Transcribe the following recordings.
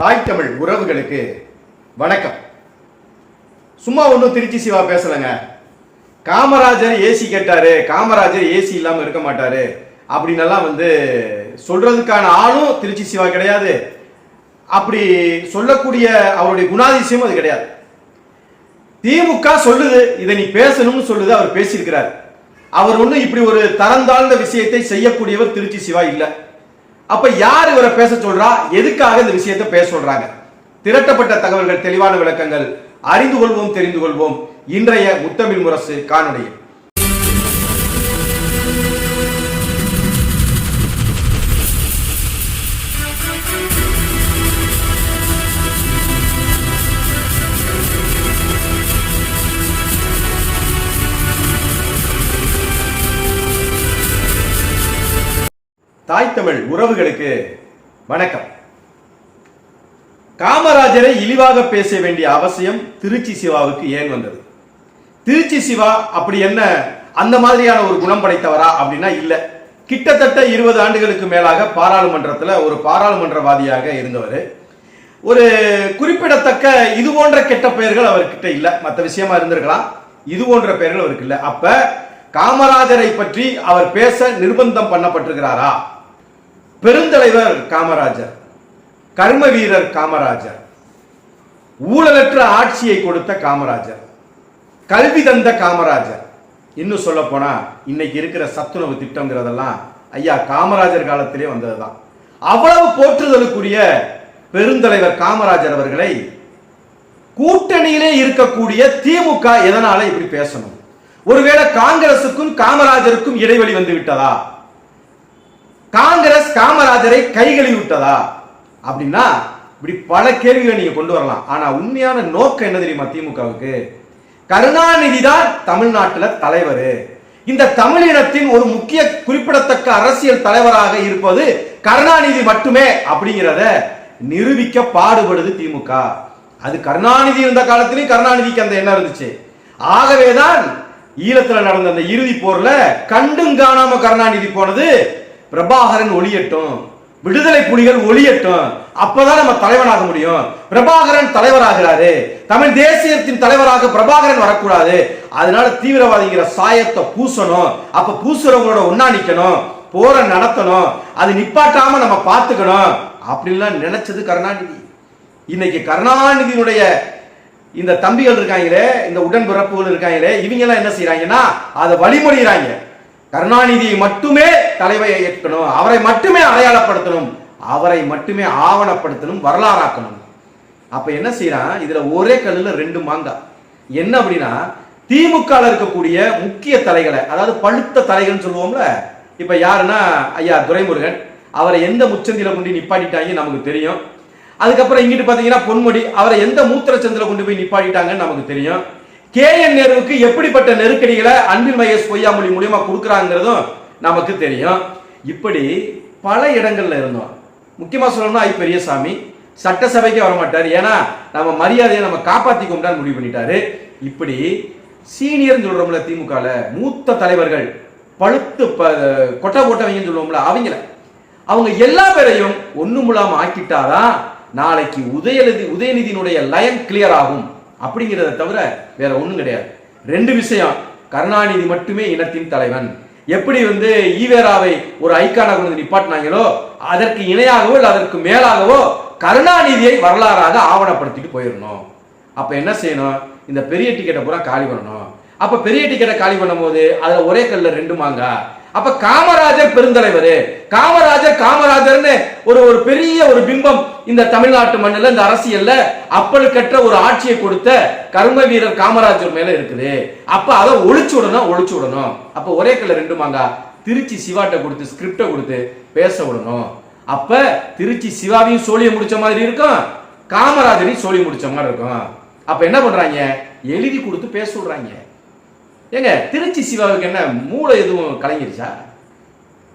தாய் தமிழ் உறவுகளுக்கு வணக்கம். சும்மா ஒன்றும் திருச்சி சிவா பேசலைங்க. காமராஜர் ஏசி கேட்டாரு. காமராஜர் ஏசி இல்லாமல் இருக்க மாட்டாரு. அப்படின்னெல்லாம் வந்து சொல்றதுக்கான ஆளும் திருச்சி சிவா கிடையாது. அப்படி சொல்லக்கூடிய அவருடைய குணாதிசயமும் அது கிடையாது. திமுக சொல்லுது இதை நீ பேசணும்னு சொல்லுது அவர் பேசியிருக்கிறார். அவர் ஒன்றும் இப்படி ஒரு தரந்தாழ்ந்த விஷயத்தை செய்யக்கூடியவர் திருச்சி சிவா இல்லை. அப்ப யார் இவரை பேச சொல்றா? எதுக்காக இந்த விஷயத்தை பேச சொல்றாங்க? திரட்டப்பட்ட தகவல்கள் தெளிவான விளக்கங்கள் அறிந்து கொள்வோம் தெரிந்து கொள்வோம். இன்றைய முத்தமிழ் முரசு காணொளியில். தாய் தமிழ் உறவுகளுக்கு வணக்கம். காமராஜரை இழிவாக பேச வேண்டிய அவசியம் திருச்சி சிவாவுக்கு ஏன் வந்தது? திருச்சி சிவா அப்படி என்ன அந்த மாதிரியான ஒரு குணம் படைத்தவரா அப்படின்னா இல்ல. கிட்டத்தட்ட இருபது ஆண்டுகளுக்கு மேலாக பாராளுமன்றத்துல ஒரு பாராளுமன்றவாதியாக இருந்தவர். ஒரு குறிப்பிடத்தக்க இது போன்ற கெட்ட பெயர்கள் அவர்கிட்ட இல்ல. மற்ற விஷயமா இருந்திருக்கலாம். இது போன்ற பெயர்கள் அவருக்கு இல்லை. அப்ப காமராஜரை பற்றி அவர் பேச நிர்பந்தம் பண்ணப்பட்டிருக்கிறாரா? பெருந்தலைவர் காமராஜர் கர்ம வீரர் காமராஜர் ஊழலற்ற ஆட்சியை கொடுத்த காமராஜர் கல்வி தந்த காமராஜர். இன்னும் சொல்ல போனா இன்னைக்கு இருக்கிற சத்துணவு திட்டம்ங்கிறதெல்லாம் ஐயா காமராஜர் காலத்திலே வந்ததுதான். அவ்வளவு போற்றுதலுக்குரிய பெருந்தலைவர் காமராஜர் அவர்களை கூட்டணியிலே இருக்கக்கூடிய திமுக எதனால இப்படி பேசணும்? ஒருவேளை காங்கிரசுக்கும் காமராஜருக்கும் இடைவெளி வந்து விட்டதா? காங்கிரஸ் காமராஜரை கைகழுவி விட்டதா? அப்படின்னா இப்படி பல கேள்விகளை நீங்க கொண்டு வரலாம். ஆனா உண்மையான நோக்கம் என்ன தெரியுமா திமுகவுக்கு? கருணாநிதி தான் தமிழ்நாட்டில் தலைவர். இந்த தமிழினத்தின் ஒரு முக்கிய குறிப்பிடத்தக்க அரசியல் தலைவராக இருப்பது கருணாநிதி மட்டுமே அப்படிங்கிறத நிரூபிக்க பாடுபடுது திமுக. அது கருணாநிதி இருந்த காலத்திலும் கருணாநிதிக்கு அந்த எண்ணம் இருந்துச்சு. ஆகவேதான் ஈழத்தில் நடந்த அந்த இறுதி போர்ல கண்டும் காணாம கருணாநிதி போனது பிரபாகரன் ஒளியட்டும் விடுதலை புலிகள் ஒளியட்டும் அப்பதான் நம்ம தலைவனாக முடியும். பிரபாகரன் தலைவராகிறாரு. தமிழ் தேசியத்தின் தலைவராக பிரபாகரன் வரக்கூடாது. அதனால தீவிரவாதிங்கிற சாயத்தை பூசணும். அப்ப பூசுறவங்களோட ஒன்னா நிக்கணும். போற நடத்தணும். அது நிப்பாட்டாம நம்ம பார்த்துக்கணும். அப்படின்லாம் நினைச்சது கருணாநிதி. இன்னைக்கு கருணாநிதியினுடைய இந்த தம்பிகள் இருக்காங்களே இந்த உடன்பிறப்புகள் இருக்காங்களே இவங்க எல்லாம் என்ன செய்யறாங்கன்னா அதை வழிமொழிகிறாங்க கருணாநிதி மட்டுமே தலைமையை ஏற்கணும் அவரை மட்டுமே அடையாளப்படுத்தணும் அவரை மட்டுமே ஆவணப்படுத்தணும் வரலாறாக்கணும். அப்ப என்ன செய்யறான்? இதுல ஒரே கல்லுல ரெண்டு மாங்காய் என்ன அப்படின்னா திமுக இருக்கக்கூடிய முக்கிய தலைகளை அதாவது பழுத்த தலைகள்னு சொல்லுவோம்ல இப்ப யாருன்னா ஐயா துரைமுருகன் அவரை எந்த முச்சந்தில கொண்டு நிப்பாட்டிட்டாங்க நமக்கு தெரியும். அதுக்கப்புறம் இங்கிட்டு பாத்தீங்கன்னா பொன்முடி அவரை எந்த மூத்திரச்சந்தில கொண்டு போய் நிப்பாட்டிட்டாங்கன்னு நமக்கு தெரியும். கே என் நேருவுக்கு எப்படிப்பட்ட நெருக்கடிகளை அன்பில் மகேஷ் பொய்யாமொழி மூலியமா கொடுக்குறாங்கிறதும் நமக்கு தெரியும். இப்படி பல இடங்கள்ல இருந்தோம். முக்கியமா சொல்லணும்னா ஐ பெரியசாமி சட்டசபைக்கே வர மாட்டார் ஏன்னா நம்ம மரியாதையை நம்ம காப்பாத்திக்கோம்டான்னு முடிவு பண்ணிட்டாரு. இப்படி சீனியர்னு சொல்றோம்ல திமுகல மூத்த தலைவர்கள் பழுத்து ப- கொட்டை போட்டவங்கன்னு சொல்லுவோம்ல அவங்கள. அவங்க எல்லா பேரையும் ஒண்ணும் இல்லாம ஆக்கிட்டாதான் நாளைக்கு உதயநிதி உதயநிதியினுடைய லயன் கிளியர் ஆகும். அப்படிங்கிறத தவிர வேற ஒன்றும் கிடையாது. ரெண்டு விஷயம் கருணாநிதி மட்டுமே இனத்தின் தலைவன். எப்படி வந்து ஈவேராவை ஒரு ஐக்கானாக கொண்டு வந்து நிப்பாட்டினாங்களோ அதற்கு இணையாகவோ இல்லை அதற்கு மேலாகவோ கருணாநிதியை வரலாறாக ஆவணப்படுத்திட்டு போயிடணும். அப்போ என்ன செய்யணும்? இந்த பெரிய டிக்கெட்டை பூரா காலி பண்ணணும். அப்போ பெரிய டிக்கெட்டை காலி பண்ணும்போது அதில் ஒரே கல்ல ரெண்டு மாங்கா. அப்ப காமராஜர் பெருந்தலைவர். காமராஜர் காமராஜர்னு ஒரு ஒரு பெரிய ஒரு பிம்பம் இந்த தமிழ்நாட்டு மண்ணில் இந்த அரசியல்ல அப்பழுக்கற்ற ஒரு ஆட்சியை கொடுத்த கர்ம வீரர் காமராஜர் மேல இருக்குது. அப்ப அதை ஒழிச்சு விடணும் ஒழிச்சு விடணும். அப்ப ஒரே கல்ல ரெண்டு மாங்கா. திருச்சி சிவாட்ட கொடுத்து ஸ்கிரிப்டை கொடுத்து பேச விடணும். அப்ப திருச்சி சிவாவையும் சோழிய முடிச்ச மாதிரி இருக்கும். காமராஜரையும் சோழி முடிச்ச மாதிரி இருக்கும். அப்ப என்ன பண்றாங்க? எழுதி கொடுத்து பேச விடுறாங்க ஏங்க திருச்சி சிவாவுக்கு என்ன மூளை எதுவும் கலங்கிருச்சா?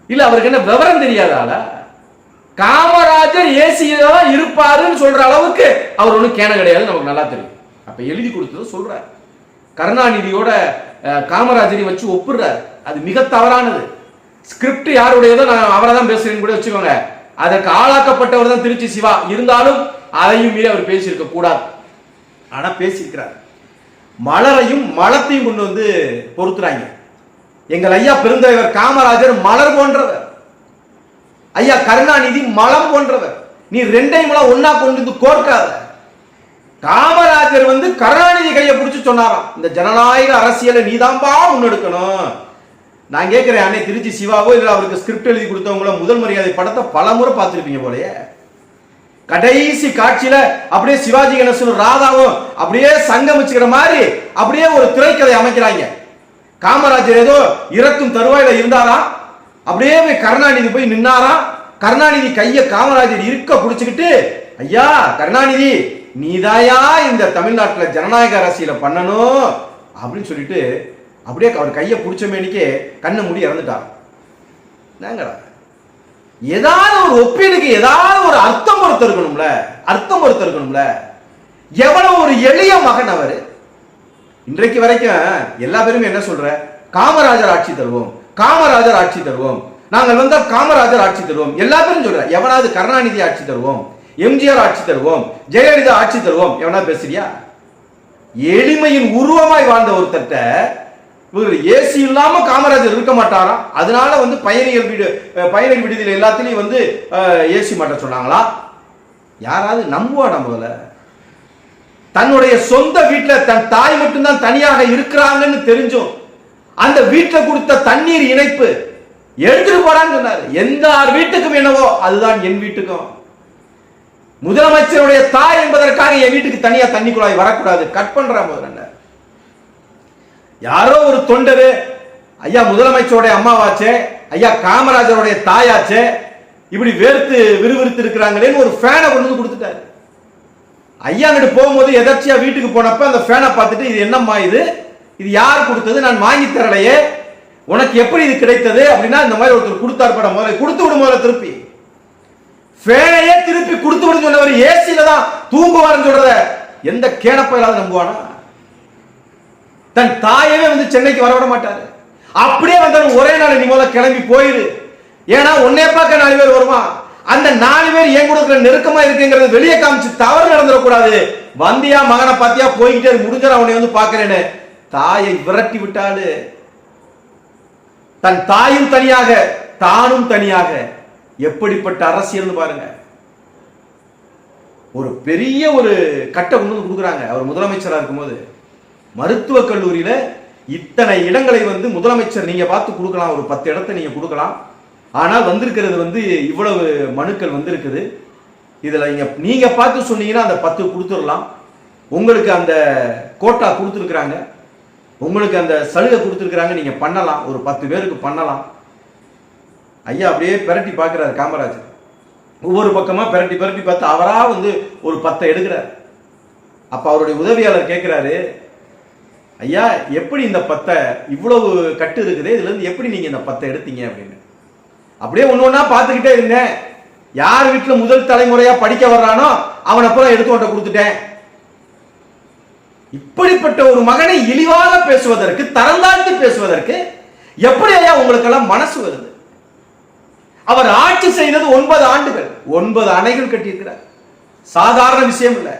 இல்ல அவருக்கு என்ன விவரம் தெரியாதால காமராஜர் ஏசியில இருப்பாருன்னு சொல்ற அளவுக்கு அவர் ஒன்றும் கேன கிடையாது நமக்கு நல்லா தெரியும். அப்ப எழுதி கொடுத்தது சொல்றார். கருணாநிதியோட காமராஜரை வச்சு ஒப்புடுறாரு. அது மிக தவறானது. ஸ்கிரிப்ட் யாருடையதோ நான் அவரை தான் பேசுறேன்னு கூட வச்சுக்கோங்க. அதற்கு ஆளாக்கப்பட்டவர் தான் திருச்சி சிவா. இருந்தாலும் அதையும் மீறி அவர் பேசியிருக்க கூடாது. ஆனா பேசியிருக்கிறார். மலரையும் மலத்தையும் கொண்டு வந்து பொறுத்துறாங்க எங்கள் ஐயா பெருந்தலைவர் காமராஜர் மலர் போன்றவர். ஐயா கருணாநிதி மலம் போன்றவர். நீ ரெண்டையும் ஒன்னா கொண்டு வந்து கோர்க்காத. காமராஜர் வந்து கருணாநிதி கையை பிடிச்சி சொன்னாராம். இந்த ஜனநாயக அரசியலை நீதான்பா முன்னெடுக்கணும். நான் கேட்கிறேன் அன்னை திருச்சி சிவாவோ இல்லை அவருக்கு ஸ்கிரிப்ட் எழுதி கொடுத்தவங்கள முதல் மரியாதை படத்தை பலமுறை பார்த்துருப்பீங்க போலயே. கடைசி காட்சியில அப்படியே சிவாஜி கணேசனும் ராதாவும் அப்படியே சங்கமிச்சுக்கிற மாதிரி அப்படியே ஒரு திரைக்கதை அமைக்கிறாங்க. காமராஜர் ஏதோ இறக்கும் தருவாயில இருந்தாரா? அப்படியே போய் கருணாநிதி போய் நின்னாராம் கருணாநிதி கைய காமராஜர் இருக்க பிடிச்சிக்கிட்டு ஐயா கருணாநிதி நீதாயா இந்த தமிழ்நாட்டில் ஜனநாயக அரசியலை பண்ணணும்? அப்படின்னு சொல்லிட்டு அப்படியே அவர் கையை பிடிச்ச மேனிக்கே கண்ணை மூடி இறந்துட்டார். என்னங்கடா? ஏதாவது ஒரு ஒப்பீடுக்கு ஏதாவது ஒரு அர்த்தம் பொறுத்து இருக்கணும்ல? அர்த்தம் பொறுத்து இருக்கணும்ல? எவ்வளவு ஒரு எளிய மகன் அவர். இன்றைக்கு வரைக்கும் எல்லா பேருமே என்ன சொல்ற? காமராஜர் ஆட்சி தருவோம். காமராஜர் ஆட்சி தருவோம். நாங்கள் வந்தால் காமராஜர் ஆட்சி தருவோம். எல்லா பேரும் சொல்ற எவனாவது கருணாநிதி ஆட்சி தருவோம். எம்ஜிஆர் ஆட்சி தருவோம். ஜெயலலிதா ஆட்சி தருவோம். எவனா பேசுறியா? எளிமையின் உருவமாய் வாழ்ந்த ஒருத்தர்ட்ட இவர் ஏசி இல்லாம காமராஜர் இருக்க மாட்டாராம் அதனால வந்து பயணிகள் வீடு பயணிகள் விடுதியில் எல்லாத்துலேயும் வந்து ஏசி மாட்ட சொன்னாங்களா? யாராவது நம்புவாடா முதல்ல? தன்னுடைய சொந்த வீட்டில் தன் தாய் மட்டும்தான் தனியாக இருக்கிறாங்கன்னு தெரிஞ்சும் அந்த வீட்டில் கொடுத்த தண்ணீர் இணைப்பு எடுத்துட்டு போறான்னு சொன்னார். எந்த ஆறு வீட்டுக்கும் என்னவோ அதுதான் என் வீட்டுக்கும். முதலமைச்சருடைய தாய் என்பதற்காக என் வீட்டுக்கு தனியா தண்ணி குழாய் வரக்கூடாது. கட் பண்ற முதல்ல யாரோ ஒரு தொண்டரு ஐயா முதலமைச்சருடைய அம்மாவாச்சே ஐயா காமராஜருடைய தாயாச்சே இப்படி வேர்த்து விறுவிறுத்து இருக்கிறாங்களேன்னு ஒரு ஃபேனை கொண்டு வந்து கொடுத்துட்டாரு. ஐயா அங்கிட்டு போகும்போது எதர்ச்சியா வீட்டுக்கு போனப்ப அந்த ஃபேனை பார்த்துட்டு இது என்னம்மா இது? இது யார் கொடுத்தது? நான் வாங்கி தரலையே. உனக்கு எப்படி இது கிடைத்தது? அப்படின்னா இந்த மாதிரி ஒருத்தர் கொடுத்தார் படம். முதல்ல கொடுத்து விடும் முதல்ல திருப்பி. ஃபேனையே திருப்பி கொடுத்து விடும் சொன்னவர் ஏசியில தான் தூங்குவார்னு சொல்றத எந்த கேனப்ப இல்லாத நம்புவானா? தன் தாயவே வந்து சென்னைக்கு வரவிட மாட்டாரு. அப்படியே வந்தாலும் ஒரே நாள் நீ முதல்ல கிளம்பி போயிரு. ஏன்னா உன்னே பார்க்க நாலு பேர் வருவான் அந்த நாலு பேர் என் கூட நெருக்கமா இருக்குங்கிறது வெளியே காமிச்சு தவறு நடந்துடக்கூடாது. வந்தியா மகனை பாத்தியா போய்கிட்டே இரு, முடிஞ்சா உன்னை வந்து பாக்குறேன்னு தாயை விரட்டி விட்டாலே தன் தாயும் தனியாக தானும் தனியாக எப்படிப்பட்ட அரசியல்னு பாருங்க. ஒரு பெரிய ஒரு கட்டை கொண்டு வந்து கொடுக்குறாங்க. அவர் முதலமைச்சரா இருக்கும்போது மருத்துவக் கல்லூரியில இத்தனை இடங்களை வந்து முதலமைச்சர் நீங்க பார்த்து கொடுக்கலாம். ஒரு பத்து இடத்தை நீங்க கொடுக்கலாம். ஆனால் வந்திருக்கிறது வந்து இவ்வளவு மனுக்கள் வந்திருக்குது. இதுல நீங்க நீங்க பார்த்து சொன்னீங்கன்னா அந்த பத்து கொடுத்துடலாம். உங்களுக்கு அந்த கோட்டா கொடுத்துருக்குறாங்க. உங்களுக்கு அந்த சலுகை கொடுத்துருக்குறாங்க நீங்க பண்ணலாம். ஒரு பத்து பேருக்கு பண்ணலாம். ஐயா அப்படியே பிரட்டி பார்க்குறாரு காமராஜர். ஒவ்வொரு பக்கமா பிரட்டி பிரட்டி பார்த்து அவரா வந்து ஒரு பத்தை எடுக்கிறார். அப்ப அவருடைய உதவியாளர் கேட்கிறாரு ஐயா எப்படி இந்த பத்தை இவ்வளவு கட்டு இருக்குது? இதுல இருந்து எப்படி நீங்க இந்த பத்தை எடுத்தீங்க? அப்படின்னு. அப்படியே ஒன்று ஒன்றா பார்த்துக்கிட்டே இருந்தேன். யார் வீட்டில் முதல் தலைமுறையாக படிக்க வர்றானோ அவனை அப்புறம் எடுத்து கொண்ட கொடுத்துட்டேன். இப்படிப்பட்ட ஒரு மகனை இழிவாக பேசுவதற்கு தரந்தாழ்ந்து பேசுவதற்கு எப்படி ஐயா உங்களுக்கெல்லாம் மனசு வருது? அவர் ஆட்சி செய்தது ஒன்பது ஆண்டுகள். ஒன்பது அணைகள் கட்டியிருக்கிறார். சாதாரண விஷயம் இல்லை.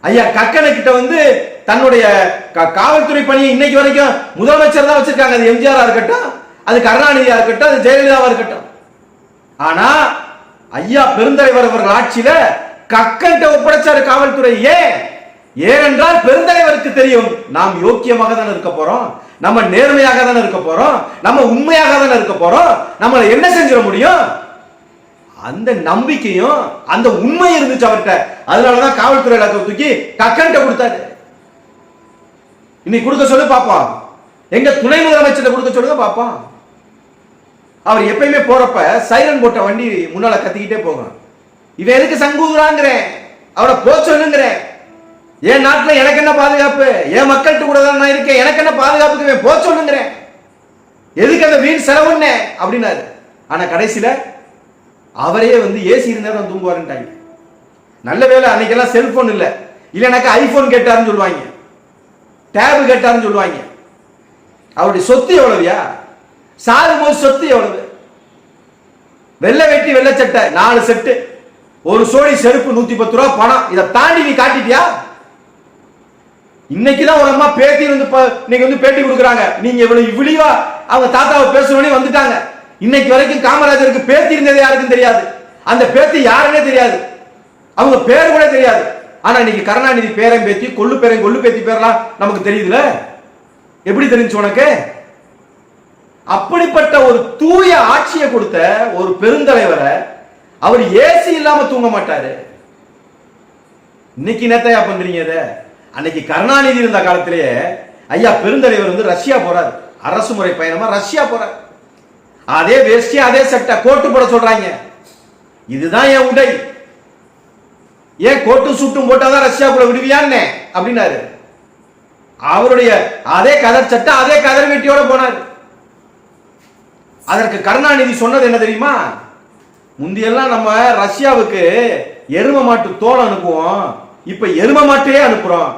ஐயா கக்கனை கிட்ட வந்து தன்னுடைய க- காவல்துறை பணியை இன்னைக்கு வரைக்கும் முதலமைச்சர் தான் வச்சிருக்காங்க. அது எம்ஜிஆரா இருக்கட்டும் அது கருணாநிதியா இருக்கட்டும் அது ஜெயலலிதாவா இருக்கட்டும். ஆனா ஐயா பெருந்தலைவர் அவர்கள் ஆட்சியில கக்கன்ட்ட ஒப்படைச்சாரு காவல்துறை. ஏன்? ஏனென்றால் பெருந்தலைவருக்கு தெரியும் நாம் யோக்கியமாக தானே இருக்க போறோம் நம்ம நேர்மையாக தானே இருக்க போறோம் நம்ம உண்மையாக தானே இருக்க போறோம் நம்மளை என்ன செஞ்சிட முடியும்? அந்த நம்பிக்கையும் அந்த உண்மை இருந்துச்சு அவர்கிட்ட. அதனாலதான் காவல்துறை இலாக்கை தூக்கி கக்கன்ட்ட கொடுத்தாரு. இன்னைக்கு கொடுக்க சொல்லு பாப்போம். எங்க துணை முதலமைச்சர் கொடுக்க சொல்லுங்க பாப்போம். அவர் எப்பயுமே போறப்ப சைரன் போட்ட வண்டி முன்னால கத்திக்கிட்டே போகும். இவன் எதுக்கு சங்கூதுறாங்கிறேன். அவரை போச்சொல்லுங்கிறேன் என் நாட்டில் எனக்கு என்ன பாதுகாப்பு? என் மக்கள்கிட்ட கூட தான் நான் இருக்கேன். எனக்கு என்ன பாதுகாப்புக்கு போ சொல்லுங்கிறேன். எதுக்கு அந்த வீண் செலவுன்னே அப்படின்னாரு. ஆனால் கடைசியில் அவரே வந்து ஏசி இருந்தா தூங்குவாருன்ட்டாங்க. நல்ல வேலை அன்னைக்கெல்லாம் செல்போன் இல்லை. இல்லைனாக்கா ஐபோன் கேட்டாருன்னு சொல்லுவாங்க. டேபு கேட்டாருன்னு சொல்லுவாங்க. அவருடைய சொத்து எவ்வளவுயா? சாகும்போது சொத்து எவ்வளவு? வெள்ளை வெட்டி வெள்ளை சட்டை நாலு செட்டு. ஒரு சோடி செருப்பு நூத்தி பத்து ரூபா பணம். இதை தாண்டி நீ காட்டிட்டியா? இன்னைக்கு தான் ஒரு அம்மா பேத்தி வந்து இன்னைக்கு வந்து பேட்டி கொடுக்குறாங்க. நீங்க இவ்வளவு இவ்வளிவா அவங்க தாத்தாவை பேசணும்னே வந்துட்டாங்க. இன்னைக்கு வரைக்கும் காமராஜருக்கு பேத்தி இருந்தது யாருக்கும் தெரியாது. அந்த பேத்தி யாருன்னே தெரியாது. அவங்க பேர் கூட தெரியாது. ஆனா இன்னைக்கு கருணாநிதி பேரன் பேத்தி கொள்ளு பேரன் கொள்ளு பேத்தி பேர்லாம் நமக்கு தெரியுதுல? எப்படி தெரிஞ்சு உனக்கு? அப்படிப்பட்ட ஒரு தூய ஆட்சியை கொடுத்த ஒரு பெருந்தலைவரை அவர் ஏசி இல்லாம தூங்க மாட்டாரு. இன்னைக்கு என்னத்தையா பண்றீங்க இதை? அன்னைக்கு கருணாநிதி இருந்த காலத்திலேயே ஐயா பெருந்தலைவர் வந்து ரஷ்யா போறாரு. அரசு முறை பயணமா ரஷ்யா போறார். அதே வேஷ்டி அதே சட்டை கோட்டு போட சொல்றாங்க. இதுதான் என் உடை. ஏன் கோட்டு சுட்டும் போட்டாதான் ரஷ்யாக்குள்ள விடுவியான்னு? அப்படின்னாரு. அவருடைய அதே கதர் சட்டை அதே கதர் வெட்டியோட போனார். அதற்கு கருணாநிதி சொன்னது என்ன தெரியுமா? முந்தியெல்லாம் நம்ம ரஷ்யாவுக்கு எரும மாட்டு தோல் அனுப்புவோம். இப்ப எரும மாட்டையே அனுப்புறோம்.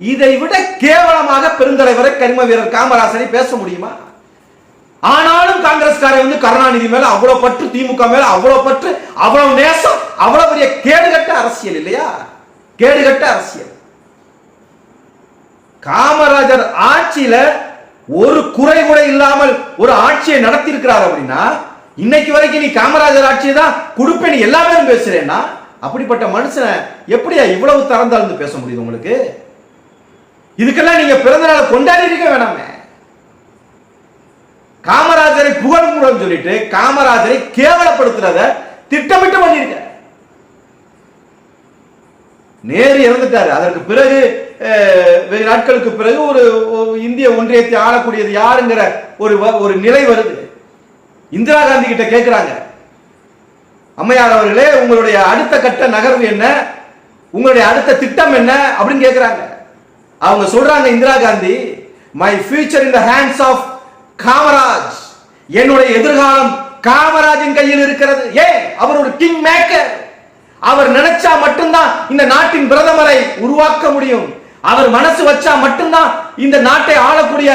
இதை விட கேவலமாக பெருந்தலைவரை கரிம வீரர் காமராசனை பேச முடியுமா? ஆனாலும் காங்கிரஸ்காரை வந்து கருணாநிதி மேல அவ்வளவு பற்று திமுக மேல அவ்வளவு பற்று அவ்வளவு நேசம் அவ்வளவு பெரிய கேடுகட்ட அரசியல் இல்லையா? கேடுகட்ட அரசியல். காமராஜர் ஆட்சியில ஒரு குறை கூட இல்லாமல் ஒரு ஆட்சியை நடத்தி இருக்கிறார் அப்படின்னா இன்னைக்கு வரைக்கும் நீ காமராஜர் ஆட்சியை தான் கொடுப்பேன் எல்லாமே பேசுறேன்னா அப்படிப்பட்ட மனுஷனை எப்படியா இவ்வளவு திறந்தாழ்ந்து பேச முடியுது உங்களுக்கு? இதுக்கெல்லாம் நீங்க பிறந்த நாளை கொண்டாடி இருக்க வேணாமே. காமராஜரை புகழ்முடன் சொல்லிட்டு காமராஜரை கேவலப்படுத்துறத திட்டமிட்டு பண்ணிருக்க நேரு இறந்துட்டாரு. அதற்கு பிறகு வெகு நாட்களுக்கு பிறகு ஒரு இந்திய ஒன்றியத்தை ஆளக்கூடியது யாருங்கிற ஒரு வ- ஒரு நிலை வருது. இந்திரா காந்தி கிட்ட கேட்கிறாங்க அம்மையார் அவர்களே உங்களுடைய அடுத்த கட்ட நகர்வு என்ன? உங்களுடைய அடுத்த திட்டம் என்ன? அப்படின்னு கேட்கிறாங்க அவங்க சொல்றாங்க Indira Gandhi my future in the hands of Kamaraj. என்னுடைய எதிர்காலம் காமராஜின் கையில் இருக்கிறது. ஏன்? அவர் ஒரு கிங் மேக்கர் அவர் நினைச்சா மட்டும்தான் இந்த நாட்டின் பிரதமரை உருவாக்க முடியும். அவர் மனசு வச்சா மட்டும்தான் இந்த நாட்டை ஆளக்கூடிய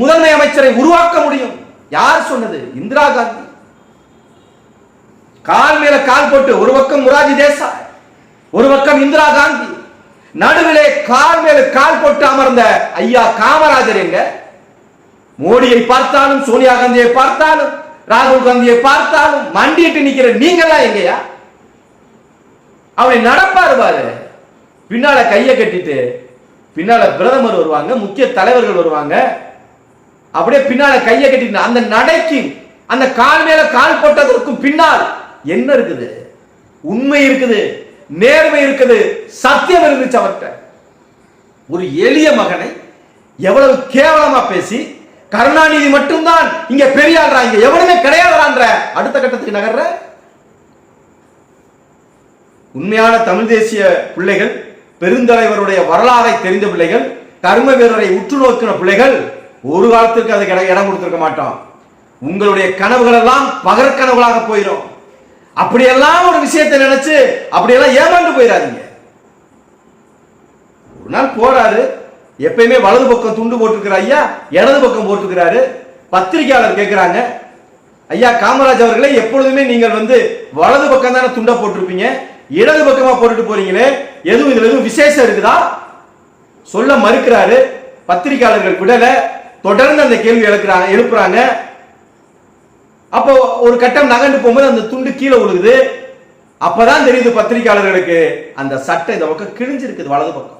முதன்மை அமைச்சரை உருவாக்க முடியும். யார் சொன்னது? இந்திரா காந்தி. கால் மேல கால் போட்டு ஒரு பக்கம் முராஜி தேசாய் ஒரு பக்கம் இந்திரா காந்தி. நடுவிலே கால் மேல கால் போட்டு அமர்ந்த ஐயா காமராஜர் எங்க? மோடியை பார்த்தாலும் சோனியா காந்தியை பார்த்தாலும் ராகுல் காந்தியை பார்த்தாலும் மண்டிட்டு நிக்கிற நீங்களா எங்கயா அவனை நடப்பாரு பாரு. பின்னால கையை கட்டிட்டு பின்னால பிரதமர் வருவாங்க முக்கிய தலைவர்கள் வருவாங்க. அப்படியே பின்னால கையை கட்டிட்டு அந்த நடைக்கு அந்த கால் மேல கால் போட்டதற்கும் பின்னால் என்ன இருக்குது? உண்மை இருக்குது. நேர்மை இருக்குது சத்தியம் இருந்துச்சு அவர்கிட்ட. ஒரு எளிய மகனை எவ்வளவு கேவலமா பேசி கருணாநிதி மட்டும்தான் இங்க பெரியாடுறா இங்க எவனுமே கிடையாதுறான்ற அடுத்த கட்டத்துக்கு நகர்ற? உண்மையான தமிழ் தேசிய பிள்ளைகள் பெருந்தலைவருடைய வரலாறை தெரிந்த பிள்ளைகள் கர்ம வீரரை உற்று நோக்கின பிள்ளைகள் ஒரு காலத்திற்கு அதுக்கு இடம் இடம் கொடுத்திருக்க மாட்டோம். உங்களுடைய கனவுகள் எல்லாம் பகற்கனவுகளாக போயிடும் அப்படியெல்லாம் ஒரு விஷயத்தை நினைச்சு அப்படியெல்லாம் ஏமாந்து போயிடாதீங்க. ஒரு நாள் போறாரு எப்பயுமே வலது பக்கம் துண்டு போட்டிருக்கிற ஐயா இடது பக்கம் போட்டிருக்கிறாரு. பத்திரிகையாளர் கேட்கிறாங்க ஐயா காமராஜ் அவர்களே எப்பொழுதுமே நீங்கள் வந்து வலது பக்கம் தானே துண்டை போட்டிருப்பீங்க? இடது பக்கமா போட்டுட்டு போறீங்களே எதுவும் இதுல எதுவும் விசேஷம் இருக்குதா? சொல்ல மறுக்கிறாரு. பத்திரிகையாளர்கள் விடல. தொடர்ந்து அந்த கேள்வி எழுக்கிறாங்க எழுப்புறாங்க. அப்போ ஒரு கட்டம் நகர்ந்து போகும்போது அந்த துண்டு கீழே விழுகுது அப்பதான் தெரியுது பத்திரிகையாளர்களுக்கு அந்த சட்டை இந்த பக்கம் கிழிஞ்சிருக்குது வலது பக்கம்.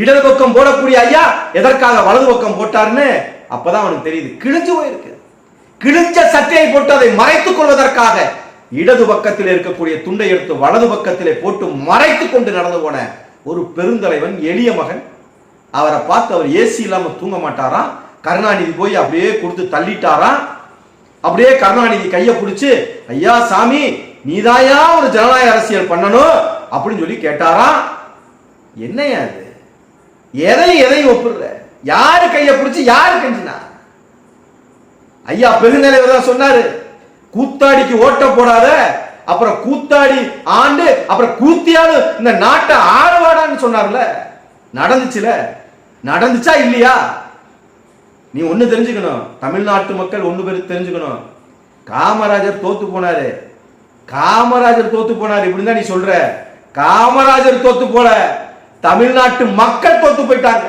இடது பக்கம் போடக்கூடிய ஐயா எதற்காக வலது பக்கம் போட்டாருன்னு அப்பதான் அவனுக்கு தெரியுது. கிழிஞ்சு போயிருக்கு. கிழிஞ்ச சட்டையை போட்டு அதை மறைத்துக் கொள்வதற்காக இடது பக்கத்தில் இருக்கக்கூடிய துண்டை எடுத்து வலது பக்கத்திலே போட்டு மறைத்து கொண்டு நடந்து போன ஒரு பெருந்தலைவன் எளிய மகன். அவரை பார்த்து அவர் ஏசி இல்லாம தூங்க மாட்டாராம். கருணாநிதி போய் அப்படியே கொடுத்து தள்ளிட்டாராம். அப்படியே கருணாநிதி கையை பிடிச்சி ஐயா சாமி நீதாயா ஒரு ஜனநாயக அரசியல் பண்ணணும்? அப்படின்னு சொல்லி கேட்டாராம். என்னையா அது எதை எதை ஒப்புடுற? யாரு கையை பிடிச்சி யாரு கெஞ்சினா? ஐயா பெருநிலைவர் தான் சொன்னாரு கூத்தாடிக்கு ஓட்ட போடாத அப்புறம் கூத்தாடி ஆண்டு அப்புறம் கூத்தியாடு இந்த நாட்டை ஆடவாடான்னு சொன்னார்ல. நடந்துச்சுல? நடந்துச்சா இல்லையா? நீ ஒன்று தெரிஞ்சுக்கணும். தமிழ்நாட்டு மக்கள் ஒன்று பேர் தெரிஞ்சுக்கணும். காமராஜர் தோத்து போனாரு. காமராஜர் தோத்து போனார். இப்படின்னு தான் நீ சொல்ற. காமராஜர் தோத்து போல தமிழ்நாட்டு மக்கள் தோத்து போயிட்டாங்க.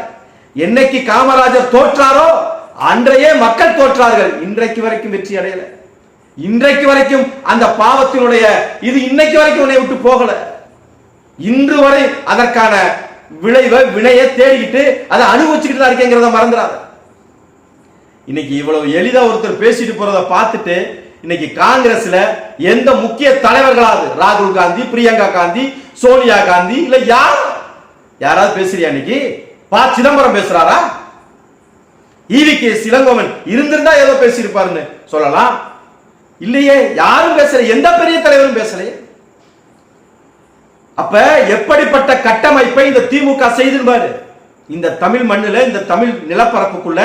என்னைக்கு காமராஜர் தோற்றாரோ அன்றையே மக்கள் தோற்றார்கள். இன்றைக்கு வரைக்கும் வெற்றி அடையல. இன்றைக்கு வரைக்கும் அந்த பாவத்தினுடைய இது இன்னைக்கு வரைக்கும் உன்னை விட்டு போகல. இன்று வரை அதற்கான விளைவை வினையை தேடிக்கிட்டு அதை அனுபவிச்சுக்கிட்டு தான் இருக்கேங்கிறத மறந்துடாத. இன்னைக்கு இவ்வளவு எளிதா ஒருத்தர் பேசிட்டு போறத பார்த்துட்டு இன்னைக்கு காங்கிரஸ்ல எந்த முக்கிய தலைவர்களாவது? ராகுல் காந்தி பிரியங்கா காந்தி சோனியா காந்தி இல்ல யார்? யாராவது பேசுறியா இன்னைக்கு? பா சிதம்பரம் பேசுறாரா? ஈவி கே இளங்கோவன் இருந்திருந்தா ஏதோ பேசியிருப்பாருன்னு சொல்லலாம். இல்லையே யாரும் பேசல எந்த பெரிய தலைவரும் பேசலையே அப்ப எப்படிப்பட்ட கட்டமைப்பை இந்த திமுக செய்திருப்பாரு இந்த தமிழ் மண்ணுல இந்த தமிழ் நிலப்பரப்புக்குள்ள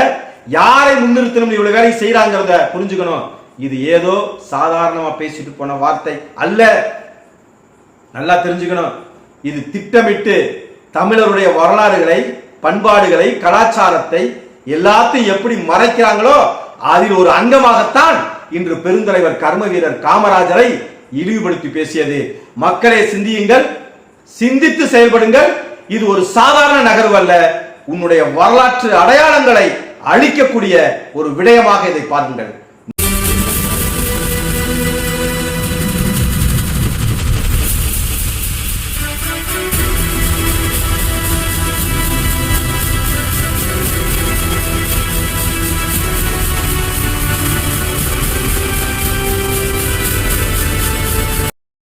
யாரை முன்னிறுத்தணும் இவ்வளவு வேலை செய்யறாங்கிறத புரிஞ்சுக்கணும். இது ஏதோ சாதாரணமா பேசிட்டு போன வார்த்தை அல்ல. நல்லா தெரிஞ்சுக்கணும். இது திட்டமிட்டு தமிழருடைய வரலாறுகளை பண்பாடுகளை கலாச்சாரத்தை எல்லாத்தையும் எப்படி மறைக்கிறாங்களோ அதில் ஒரு அங்கமாகத்தான் இன்று பெருந்தலைவர் கர்ம வீரர் காமராஜரை இழிவுபடுத்தி பேசியது. மக்களை சிந்தியுங்கள் சிந்தித்து செயல்படுங்கள். இது ஒரு சாதாரண நகர்வு அல்ல. உன்னுடைய வரலாற்று அடையாளங்களை அழிக்கக்கூடிய ஒரு விடயமாக இதை பாருங்கள்.